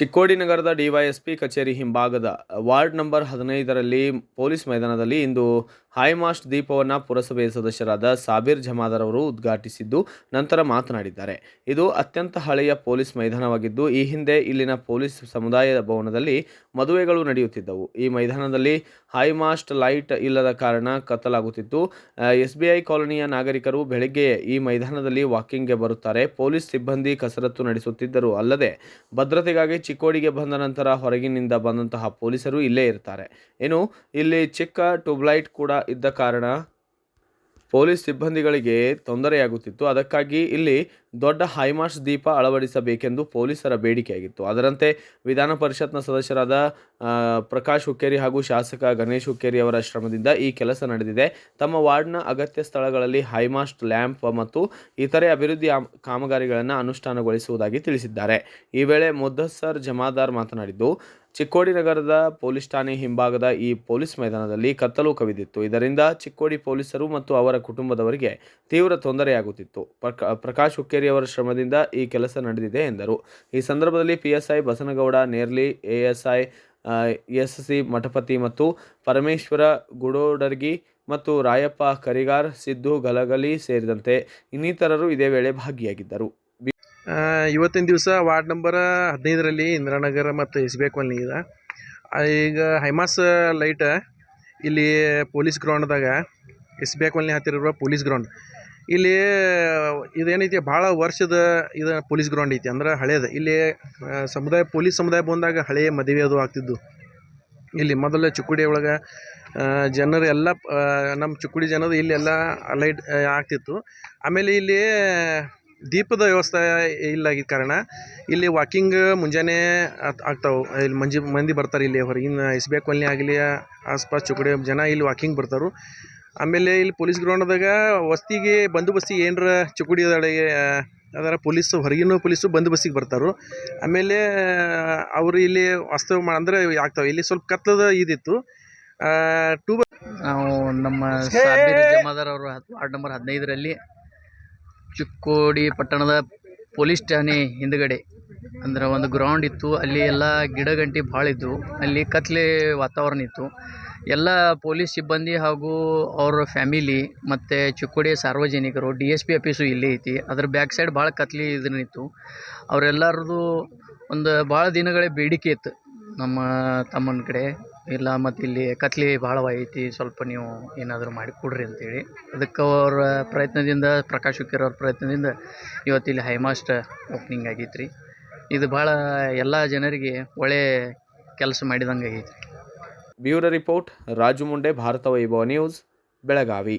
ಚಿಕ್ಕೋಡಿ ನಗರದ ಡಿವೈಎಸ್ಪಿ ಕಚೇರಿ ಹಿಂಭಾಗದ ವಾರ್ಡ್ ನಂಬರ್ ಹದಿನೈದರಲ್ಲಿ ಪೊಲೀಸ್ ಮೈದಾನದಲ್ಲಿ ಇಂದು ಹೈಮಾಸ್ಟ್ ದೀಪವನ್ನು ಪುರಸಭೆಯ ಸದಸ್ಯರಾದ ಸಾಬೀರ್ ಜಮಾದರ್ ಅವರು ಉದ್ಘಾಟಿಸಿದ್ದು ನಂತರ ಮಾತನಾಡಿದ್ದಾರೆ. ಇದು ಅತ್ಯಂತ ಹಳೆಯ ಪೊಲೀಸ್ ಮೈದಾನವಾಗಿದ್ದು, ಈ ಹಿಂದೆ ಇಲ್ಲಿನ ಪೊಲೀಸ್ ಸಮುದಾಯ ಭವನದಲ್ಲಿ ಮದುವೆಗಳು ನಡೆಯುತ್ತಿದ್ದವು. ಈ ಮೈದಾನದಲ್ಲಿ ಹೈಮಾಸ್ಟ್ ಲೈಟ್ ಇಲ್ಲದ ಕಾರಣ ಕತ್ತಲಾಗುತ್ತಿತ್ತು. ಎಸ್ ಬಿ ಐ ಕಾಲೋನಿಯ ನಾಗರಿಕರು ಬೆಳಗ್ಗೆ ಈ ಮೈದಾನದಲ್ಲಿ ವಾಕಿಂಗ್ಗೆ ಬರುತ್ತಾರೆ. ಪೊಲೀಸ್ ಸಿಬ್ಬಂದಿ ಕಸರತ್ತು ನಡೆಸುತ್ತಿದ್ದರು ಅಲ್ಲದೆ ಭದ್ರತೆಗಾಗಿ ಚಿಕ್ಕೋಡಿಗೆ ಬಂದ ನಂತರ ಹೊರಗಿನಿಂದ ಬಂದಂತಹ ಪೊಲೀಸರು ಇಲ್ಲೇ ಇರ್ತಾರೆ. ಇನ್ನು ಇಲ್ಲಿ ಚಿಕ್ಕ ಟ್ಯೂಬ್ಲೈಟ್ ಕೂಡ ಇದ್ದ ಕಾರಣ ಪೊಲೀಸ್ ಸಿಬ್ಬಂದಿಗಳಿಗೆ ತೊಂದರೆಯಾಗುತ್ತಿತ್ತು. ಅದಕ್ಕಾಗಿ ಇಲ್ಲಿ ದೊಡ್ಡ ಹೈಮಾರ್ಸ್ ದೀಪ ಅಳವಡಿಸಬೇಕೆಂದು ಪೊಲೀಸರ ಬೇಡಿಕೆಯಾಗಿತ್ತು. ಅದರಂತೆ ವಿಧಾನ ಪರಿಷತ್ನ ಸದಸ್ಯರಾದ ಪ್ರಕಾಶ್ ಹುಕ್ಕೇರಿ ಹಾಗೂ ಶಾಸಕ ಗಣೇಶ್ ಹುಕ್ಕೇರಿ ಅವರ ಶ್ರಮದಿಂದ ಈ ಕೆಲಸ ನಡೆದಿದೆ. ತಮ್ಮ ವಾರ್ಡ್ನ ಅಗತ್ಯ ಸ್ಥಳಗಳಲ್ಲಿ ಹೈಮಾಸ್ಟ್ ಲ್ಯಾಂಪ್ ಮತ್ತು ಇತರೆ ಅಭಿವೃದ್ಧಿ ಕಾಮಗಾರಿಗಳನ್ನು ಅನುಷ್ಠಾನಗೊಳಿಸುವುದಾಗಿ ತಿಳಿಸಿದ್ದಾರೆ. ಈ ವೇಳೆ ಮುದ್ದಸ್ಸರ್ ಜಮಾದಾರ್ ಮಾತನಾಡಿದ್ದು ಚಿಕ್ಕೋಡಿ ನಗರದ ಪೊಲೀಸ್ ಠಾಣೆ ಹಿಂಭಾಗದ ಈ ಪೊಲೀಸ್ ಮೈದಾನದಲ್ಲಿ ಕತ್ತಲು ಕವಿದಿತ್ತು. ಇದರಿಂದ ಚಿಕ್ಕೋಡಿ ಪೊಲೀಸರು ಮತ್ತು ಅವರ ಕುಟುಂಬದವರಿಗೆ ತೀವ್ರ ತೊಂದರೆಯಾಗುತ್ತಿತ್ತು. ಪ್ರಕ- ಪ್ರಕಾಶ್ ಹುಕ್ಕೇರಿ ಅವರ ಶ್ರಮದಿಂದ ಈ ಕೆಲಸ ನಡೆದಿದೆ ಎಂದರು. ಈ ಸಂದರ್ಭದಲ್ಲಿ PSI Basanagouda, Nerli, ASI S C Mathapati ಮತ್ತು ಪರಮೇಶ್ವರ ಗುಡೋಡರ್ಗಿ ಮತ್ತು ರಾಯಪ್ಪ, ಕರಿಗಾರ್, ಸಿದ್ದು, ಗಲಗಲಿ ಸೇರಿದಂತೆ ಇನ್ನಿತರರು ಇದೇ ವೇಳೆ ಭಾಗಿಯಾಗಿದ್ದರು. ಇವತ್ತಿನ ದಿವಸ ವಾರ್ಡ್ ನಂಬರ್ ಹದಿನೈದರಲ್ಲಿ ಇಂದಿರಾನಗರ ಮತ್ತು ಎಸ್ ಬಿ ಐ ಇದೆ. ಈಗ ಹೈಮಾಸ್ ಲೈಟ್ ಇಲ್ಲಿ ಪೊಲೀಸ್ ಗ್ರೌಂಡ್ದಾಗ ಎಸ್ ಬಿ ಕಾಲ್ನಿ ಹತ್ತಿರ ಪೊಲೀಸ್ ಗ್ರೌಂಡ್. ಇಲ್ಲಿ, ಇದೇನೈತಿ, ಭಾಳ ವರ್ಷದ ಇದು ಪೊಲೀಸ್ ಗ್ರೌಂಡ್ ಐತಿ, ಅಂದ್ರೆ ಹಳೇದು. ಇಲ್ಲಿ ಸಮುದಾಯ, ಪೊಲೀಸ್ ಸಮುದಾಯ ಬಂದಾಗ ಹಳೆಯ ಮದುವೆ ಅದು ಆಗ್ತಿದ್ದು. ಇಲ್ಲಿ ಮೊದಲು ಚುಕ್ಕುಡಿ ಒಳಗೆ ಜನರು ಎಲ್ಲ ನಮ್ಮ ಚುಕ್ಕುಡಿ ಜನರು ಇಲ್ಲೆಲ್ಲ ಲೈಟ್ ಆಗ್ತಿತ್ತು. ಆಮೇಲೆ ಇಲ್ಲಿ ದೀಪದ ವ್ಯವಸ್ಥೆ ಇಲ್ಲಾಗಿದ್ದ ಕಾರಣ ಇಲ್ಲಿ ವಾಕಿಂಗ್ ಮುಂಜಾನೆ ಆಗ್ತಾವೆ. ಇಲ್ಲಿ ಮಂಜಿ ಮಂದಿ ಬರ್ತಾರೆ ಇಲ್ಲಿ ಹೊರಗಿನ ಎಸ್ ಬಿ ಐ ಕಾಲ್ನಿ ಆಗಲಿ ಆಸ್ಪಾಸ್ ಚುಕಡೆ ಜನ ಇಲ್ಲಿ ವಾಕಿಂಗ್ ಬರ್ತಾರೆ. ಆಮೇಲೆ ಇಲ್ಲಿ ಪೊಲೀಸ್ ಗ್ರೌಂಡ್ದಾಗ ವಸ್ತಿಗೆ ಬಂದೋಬಸ್ತಿಗೆ ಏನರ ಚುಕುಡಿ ಅಡೆಗೆ ಅದರ ಪೊಲೀಸು ಹೊರಗಿನ ಪೊಲೀಸು ಬಂದೋಬಸ್ತಿಗೆ ಬರ್ತಾರೆ. ಆಮೇಲೆ ಅವರು ಇಲ್ಲಿ ವಾಸ್ತವ ಅಂದರೆ ಆಗ್ತಾವೆ. ಇಲ್ಲಿ ಸ್ವಲ್ಪ ಕತ್ತದ ಇದಿತ್ತು. ಟೂ ನಾವು ನಮ್ಮ ಸಾಬೀರ್ ಜಮಾದಾರ್ ಅವರು ವಾರ್ಡ್ ನಂಬರ್ ಹದಿನೈದರಲ್ಲಿ ಚಿಕ್ಕೋಡಿ ಪಟ್ಟಣದ ಪೊಲೀಸ್ ಠಾಣೆ ಹಿಂದ್ಗಡೆ. ಅಂದ್ರೆ ಒಂದು ಗ್ರೌಂಡ್ ಇತ್ತು. ಅಲ್ಲಿ ಎಲ್ಲ ಗಿಡಗಂಟಿ ಭಾಳ ಇದ್ವು. ಅಲ್ಲಿ ಕತ್ಲೆ ವಾತಾವರಣ ಇತ್ತು. ಎಲ್ಲ ಪೊಲೀಸ್ ಸಿಬ್ಬಂದಿ ಹಾಗೂ ಅವರ ಫ್ಯಾಮಿಲಿ ಮತ್ತು ಚಿಕ್ಕೋಡಿಯ ಸಾರ್ವಜನಿಕರು ಡಿ ಎಸ್ ಪಿ ಆಫೀಸು ಇಲ್ಲೇ ಐತಿ. ಅದ್ರ ಬ್ಯಾಕ್ ಸೈಡ್ ಭಾಳ ಕತ್ಲಿ ಇದನ್ನಿತ್ತು. ಅವರೆಲ್ಲರದು ಒಂದು ಭಾಳ ದಿನಗಳೇ ಬೇಡಿಕೆ ಇತ್ತು ನಮ್ಮ ತಮ್ಮನ ಕಡೆ. ಇಲ್ಲ, ಮತ್ತು ಇಲ್ಲಿ ಕತ್ಲಿ ಭಾಳ ಐತಿ, ಸ್ವಲ್ಪ ನೀವು ಏನಾದರೂ ಮಾಡಿ ಕೊಡ್ರಿ ಅಂತೇಳಿ. ಅದಕ್ಕೆ ಅವರ ಪ್ರಯತ್ನದಿಂದ, ಪ್ರಕಾಶ್ ಹುಕ್ಕೇರಿ ಅವ್ರ ಪ್ರಯತ್ನದಿಂದ ಇವತ್ತು ಇಲ್ಲಿ ಹೈಮಾಸ್ಟ್ ಓಪನಿಂಗ್ ಆಗೈತೆ ರೀ ಇದು ಭಾಳ ಎಲ್ಲ ಜನರಿಗೆ ಒಳ್ಳೆ ಕೆಲಸ ಮಾಡಿದಂಗೆ ಆಗೈತೆ ರೀ bureau report, Raju Munde, Bharat Vaibhav news, Belagavi.